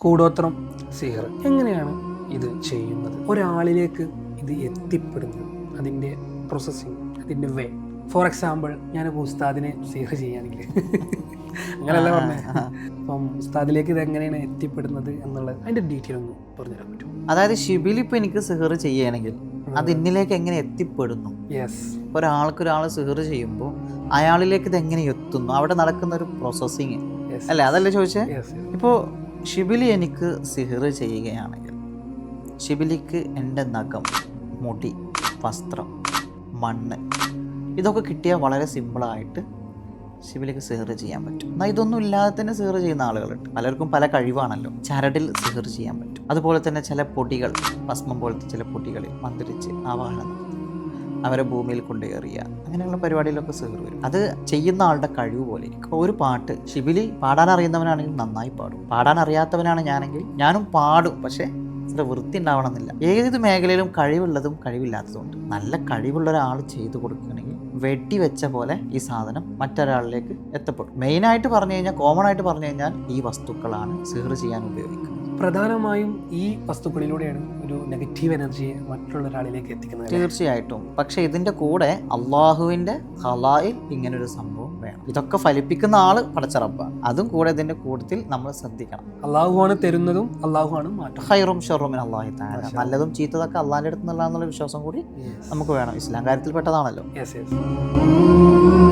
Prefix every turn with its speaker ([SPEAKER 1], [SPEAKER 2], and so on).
[SPEAKER 1] കൂടോത്രം സിഹർ എങ്ങനെയാണ് ഇത് ചെയ്യുന്നത്? ഒരാളിലേക്ക് ഇത് എത്തിപ്പെടുന്നു. അതിന്റെ പ്രോസസ്സിങ് അതിന്റെ വേ ഫോർ എക്സാമ്പിൾ ഞാൻ ഞാനിപ്പോൾ ഉസ്താദിനെ സിഹർ ചെയ്യുകയാണെങ്കിൽ അങ്ങനെയല്ല പറഞ്ഞത് അപ്പം ഉസ്താദിലേക്ക് ഇത് എങ്ങനെയാണ് എത്തിപ്പെടുന്നത് എന്നുള്ളത് അതിന്റെ ഡീറ്റെയിൽ ഒന്ന് പറഞ്ഞുതരാൻ പറ്റും
[SPEAKER 2] അതായത് ഷിബിൽ ഇപ്പം എനിക്ക് സിഹർ ചെയ്യുകയാണെങ്കിൽ അത് ഇന്നിലേക്ക് എങ്ങനെ എത്തിപ്പെടുന്നു?
[SPEAKER 1] യെസ്
[SPEAKER 2] ഒരാൾക്ക് ഒരാൾ സിഹർ ചെയ്യുമ്പോൾ അയാളിലേക്ക് ഇത് എങ്ങനെ എത്തുന്നു? അവിടെ നടക്കുന്ന ഒരു പ്രോസസ്സിങ് അല്ലേ? അതല്ലേ ചോദിച്ചേ? ഇപ്പോൾ ഷിബിലി എനിക്ക് സിഹർ ചെയ്യുകയാണെങ്കിൽ ഷിബിലിക്ക് എന്റെ നഖം മുടി വസ്ത്രം മണ്ണ് ഇതൊക്കെ കിട്ടിയാൽ വളരെ സിമ്പിളായിട്ട് ശിവലിക്ക് സിഹർ ചെയ്യാൻ പറ്റും. എന്നാൽ ഇതൊന്നും ഇല്ലാതെ തന്നെ സിഹർ ചെയ്യുന്ന ആളുകളുണ്ട്. പലർക്കും പല കഴിവാണല്ലോ. ചരടിൽ സിഹർ ചെയ്യാൻ പറ്റും. അതുപോലെ തന്നെ ചില പൊടികൾ ഭസ്മം പോലത്തെ ചില പൊടികളിൽ മന്ത്രിച്ച് ആവാഹനം അവരെ ഭൂമിയിൽ കൊണ്ടുകയറിയ. അങ്ങനെയുള്ള പരിപാടിയിലൊക്കെ സിഹർ വരും. അത് ചെയ്യുന്ന ആളുടെ കഴിവ് പോലെ ഇരിക്കും. ഒരു പാട്ട് ശിബിലി പാടാൻ അറിയുന്നവനാണെങ്കിൽ നന്നായി പാടും. പാടാൻ അറിയാത്തവനാണ് ഞാനെങ്കിൽ ഞാനും പാടും. പക്ഷേ അതിന്റെ വൃത്തി ഉണ്ടാവണമെന്നില്ല. ഏത് മേഖലയിലും കഴിവുള്ളതും കഴിവില്ലാത്തതും ഉണ്ട് നല്ല കഴിവുള്ള ഒരാൾ ചെയ്തു കൊടുക്കുകയാണെങ്കിൽ വെട്ടി വെച്ച പോലെ ഈ സാധനം മറ്റൊരാളിലേക്ക് എത്തപ്പെടും. മെയിനായിട്ട് പറഞ്ഞു കഴിഞ്ഞാൽ കോമൺ ആയിട്ട് പറഞ്ഞു കഴിഞ്ഞാൽ ഈ വസ്തുക്കളാണ് സിഹർ ചെയ്യാൻ ഉപയോഗിക്കുന്നത്.
[SPEAKER 1] പ്രധാനമായും ഈ വസ്തുക്കളിലൂടെയാണ് ഒരു നെഗറ്റീവ് എനർജിയെ മറ്റുള്ള ഒരാളിലേക്ക് എത്തിക്കുന്നത്
[SPEAKER 2] തീർച്ചയായിട്ടും. പക്ഷേ ഇതിന്റെ കൂടെ അള്ളാഹുവിന്റെ ഹലായിൽ ഇങ്ങനൊരു സംഭവം വേണം. ഇതൊക്കെ ഫലിപ്പിക്കുന്ന ആൾ പടച്ചറപ്പാണ് അതും കൂടെ ഇതിന്റെ കൂട്ടത്തിൽ നമ്മൾ ശ്രദ്ധിക്കണം.
[SPEAKER 1] അള്ളാഹുവാണ് തരുന്നതും അള്ളാഹുവാണ് മാറ്റം.
[SPEAKER 2] ഹൈറും ഷെറുമിൻ അള്ളാഹി താര നല്ലതും ചീത്തതൊക്കെ അള്ളാഹിന്റെ അടുത്ത് നിന്നുള്ള വിശ്വാസം കൂടി നമുക്ക് വേണം. ഇസ്ലാം കാര്യത്തിൽ പെട്ടതാണല്ലോ
[SPEAKER 1] യെസ് യെസ്